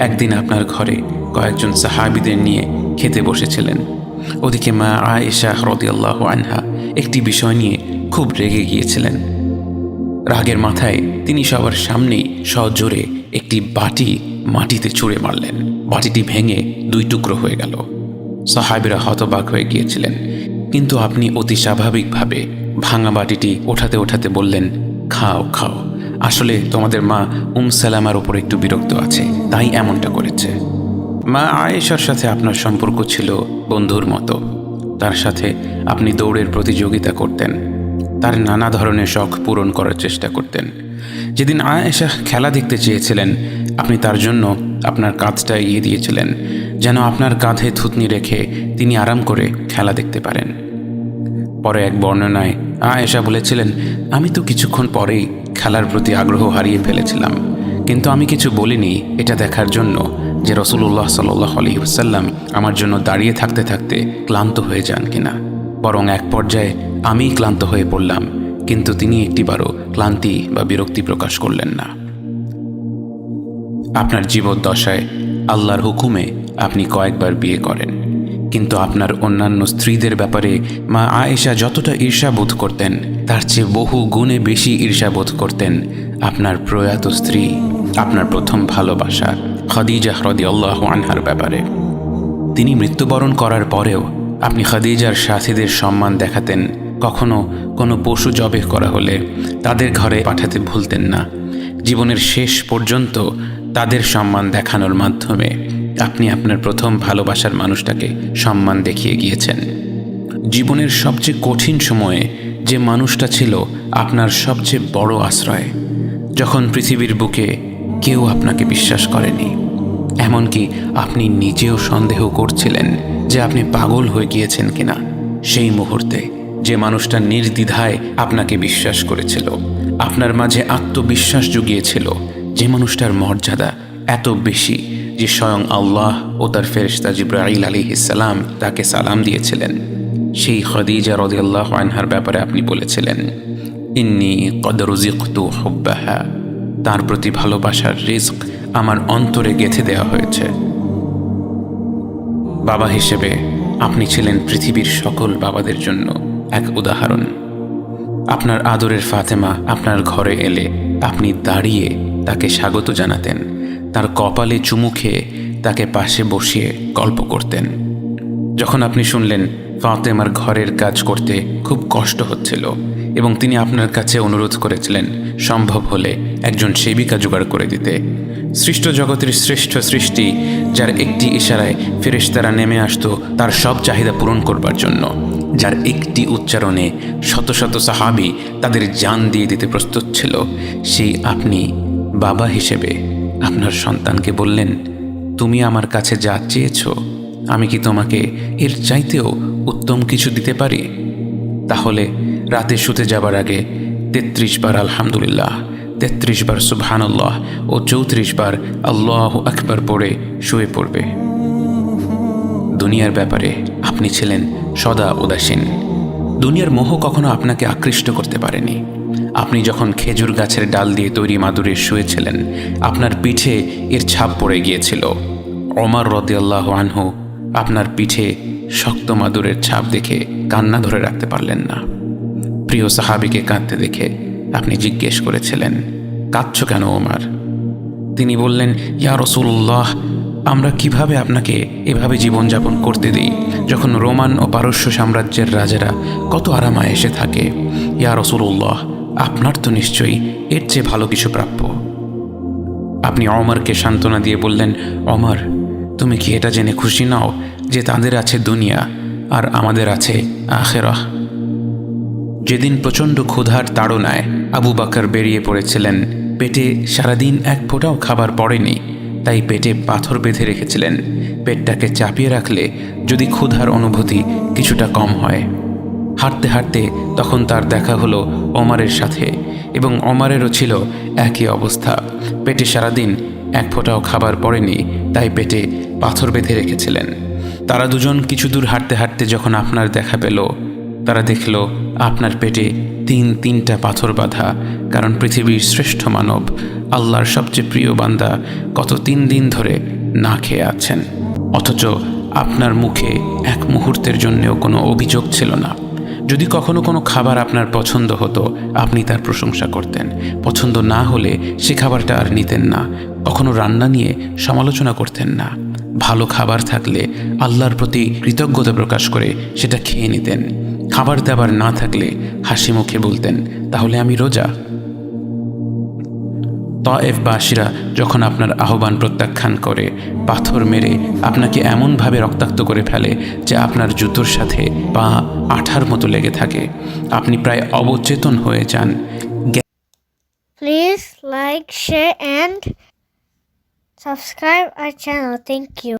একদিন আপনার ঘরে কয়েকজন সাহাবিদের নিয়ে খেতে বসেছিলেন। ওদিকে মা আয়েশা হরদিয়াল্লাহ আনহা একটি বিষয় নিয়ে খুব রেগে গিয়েছিলেন। রাগের মাথায় তিনি সবার সামনেই সজোরে একটি বাটি মাটিতে ছুঁড়ে মারলেন। বাটিটি ভেঙে দুই টুকরো হয়ে গেল। সাহাবিরা হতবাক হয়ে গিয়েছিলেন। কিন্তু আপনি অতি স্বাভাবিকভাবে ভাঙা বাটিটি ওঠাতে ওঠাতে বললেন, খাও খাও। আসলে তোমাদের মা উম সালামার উপর একটু বিরক্ত আছে, তাই এমনটা করেছে। মা আয়েশার সাথে আপনার সম্পর্ক ছিল বন্ধুর মতো। তার সাথে আপনি দৌড়ের প্রতিযোগিতা করতেন। তার নানা ধরনের শখ পূরণ করার চেষ্টা করতেন। যেদিন আয়েশা খেলা দেখতে চেয়েছিলেন, আপনি তার জন্য আপনার কাঁধটা এগিয়ে দিয়েছিলেন, যেন আপনার কাঁধে থুতনি রেখে তিনি আরাম করে খেলা দেখতে পারেন। পরে এক বর্ণনায় আয়েশা বলেছিলেন, আমি তো কিছুক্ষণ পরেই খেলার প্রতি আগ্রহ হারিয়ে ফেলেছিলাম। কিন্তু আমি কিছু বলিনি, এটা দেখার জন্য যে রসুল্লাহ সাল্লাহ আলী ওসাল্লাম আমার জন্য দাঁড়িয়ে থাকতে থাকতে ক্লান্ত হয়ে যান কিনা। বরং এক পর্যায়ে আমিই ক্লান্ত হয়ে পড়লাম, কিন্তু তিনি একটিবারও ক্লান্তি বা বিরক্তি প্রকাশ করলেন না। আপনার জীবদ্দশায় আল্লাহর হুকুমে আপনি কয়েকবার বিয়ে করেন। কিন্তু আপনার অন্যান্য স্ত্রীদের ব্যাপারে মা আয়েশা যতটা ঈর্ষাবোধ করতেন তার চেয়ে বহু গুণে বেশি ঈর্ষাবোধ করতেন আপনার প্রয়াত স্ত্রী, আপনার প্রথম ভালোবাসা খদিজা হ্রদি আল্লাহ আনহার ব্যাপারে। তিনি মৃত্যুবরণ করার পরেও আপনি খাদিজার সাথীদের সম্মান দেখাতেন, কখনো কোনো পশু জবে করা হলে তাদের ঘরে পাঠাতে ভুলতেন না। জীবনের শেষ পর্যন্ত তাদের সম্মান দেখানোর মাধ্যমে আপনি আপনার প্রথম ভালোবাসার মানুষটাকে সম্মান দেখিয়ে গিয়েছেন। জীবনের সবচেয়ে কঠিন সময়ে যে মানুষটা ছিল আপনার সবচেয়ে বড় আশ্রয়। যখন পৃথিবীর বুকে কেউ আপনাকে বিশ্বাস করেনি, এমনকি আপনি নিজেও সন্দেহ করছিলেন যে আপনি পাগল হয়ে গিয়েছেন কিনা, সেই মুহূর্তে যে মানুষটা নির্দ্বিধায় আপনাকে বিশ্বাস করেছিল, আপনার মাঝে আত্মবিশ্বাস জুগিয়েছিল, যে মানুষটার মর্যাদা এত বেশি যে স্বয়ং আল্লাহ ও তার ফেরিস্তা জিব্রাইল আলী ইসালাম তাকে সালাম দিয়েছিলেন। সেই খদিজা রদিয়াল্লাহ আনহার ব্যাপারে আপনি বলেছিলেন, ইন্নি কদরুজিকতু হব্বাহা। তার প্রতি ভালোবাসার রিস্ক আমার অন্তরে গেঁথে দেওয়া হয়েছে। বাবা হিসেবে আপনি ছিলেন পৃথিবীর সকল বাবাদের জন্য এক উদাহরণ। আপনার আদরের ফাতেমা আপনার ঘরে এলে আপনি দাঁড়িয়ে তাকে স্বাগত জানাতেন, তার কপালে চুমু খেয়ে তাকে পাশে বসিয়ে গল্প করতেন। যখন আপনি শুনলেন ফাতেমার ঘরের কাজ করতে খুব কষ্ট হচ্ছিল এবং তিনি আপনার কাছে অনুরোধ করেছিলেন, সম্ভব হলে একজন সেবিকা জোগাড় করে দিতে। সৃষ্ট জগতের শ্রেষ্ঠ সৃষ্টি, যার একটি ইশারায় ফেরেশতারা নেমে আসতো, তার সব চাহিদা পূরণ করবার জন্য। যার একটি উচ্চারণে শত শত সাহাবি তাদের জান দিয়ে দিতে প্রস্তুত ছিল, সেই আপনি বাবা হিসেবে আপনার সন্তানকে বললেন, তুমি আমার কাছে যা চেয়েছ আমি কি তোমাকে এর চাইতেও উত্তম কিছু দিতে পারি? তাহলে রাতে শুতে যাবার আগে তেত্রিশ বার আলহামদুলিল্লাহ, তেত্রিশ বার সুবহানাল্লাহ ও চৌত্রিশ বার আল্লাহ আকবার পড়ে শুয়ে পড়বে। দুনিয়ার ব্যাপারে আপনি ছিলেন সদা উদাসীন। দুনিয়ার মোহ কখনো আপনাকে আকৃষ্ট করতে পারেনি। আপনি যখন খেজুর গাছের ডাল দিয়ে তৈরি মাদুরে শুয়েছিলেন, আপনার পিঠে এর ছাপ পড়ে গিয়েছিল। ওমর রদিয়াল্লাহ আনহু আপনার পিঠে শক্ত মাদুরের ছাপ দেখে কান্না ধরে রাখতে পারলেন না। প্রিয় সাহাবিকে কাঁদতে দেখে আপনি জিজ্ঞেস করেছিলেন, কাঁদছ কেন ওমার? তিনি বললেন, ইয়া রসুল্লাহ আমরা কীভাবে আপনাকে এভাবে জীবনযাপন করতে দিই? যখন রোমান ও পারস্য সাম্রাজ্যের রাজারা কত আরামায় এসে থাকে, ইয়া রসুল্লাহ আপনার তো নিশ্চয়ই এর চেয়ে ভালো কিছু প্রাপ্য। আপনি অমরকে সান্ত্বনা দিয়ে বললেন অমর তুমি কি এটা জেনে খুশি নাও যে তাদের আছে দুনিয়া আর আমাদের আছে আখেরাহ? যেদিন প্রচণ্ড ক্ষুধার তাড়নায় আবু বাকর বেরিয়ে পড়েছিলেন, পেটে সারাদিন এক ফোঁটাও খাবার পড়েনি, তাই পেটে পাথর বেঁধে রেখেছিলেন। পেটটাকে চাপিয়ে রাখলে যদি ক্ষুধার অনুভূতি কিছুটা কম হয়। হাঁটতে হাঁটতে তখন তার দেখা হলো অমারের সাথে এবং অমারেরও ছিল একই অবস্থা। পেটে সারাদিন এক ফোঁটাও খাবার পড়েনি তাই পেটে পাথর বেঁধে রেখেছিলেন। তারা দুজন কিছু দূর হাঁটতে হাঁটতে যখন আপনার দেখা পেল, তারা দেখল আপনার পেটে তিন তিনটা পাথর বাঁধা, কারণ পৃথিবীর শ্রেষ্ঠ মানব আল্লাহর সবচেয়ে প্রিয় বান্দা গত তিন দিন ধরে না খেয়ে আছেন। অথচ আপনার মুখে এক মুহূর্তের জন্যেও কোনো অভিযোগ ছিল না। যদি কখনো কোনো খাবার আপনার পছন্দ হতো, আপনি তার প্রশংসা করতেন। পছন্দ না হলে সে খাবারটা আর নিতেন না। কখনো রান্না নিয়ে সমালোচনা করতেন না। ভালো খাবার থাকলে আল্লাহর প্রতি কৃতজ্ঞতা প্রকাশ করে সেটা খেয়ে নিতেন। খাবার দাবার না থাকলে হাসি মুখে বলতেন তাহলে আমি রোজা? তয়েফবাসীরা যখন আপনার আহ্বান প্রত্যাখ্যান করে পাথর মেরে আপনাকে এমনভাবে রক্তাক্ত করে ফেলে যে আপনার জুতোর সাথে পা আঠার মতো লেগে থাকে। আপনি প্রায় অবচেতন হয়ে যান। Please like share, and subscribe our channel. Thank you.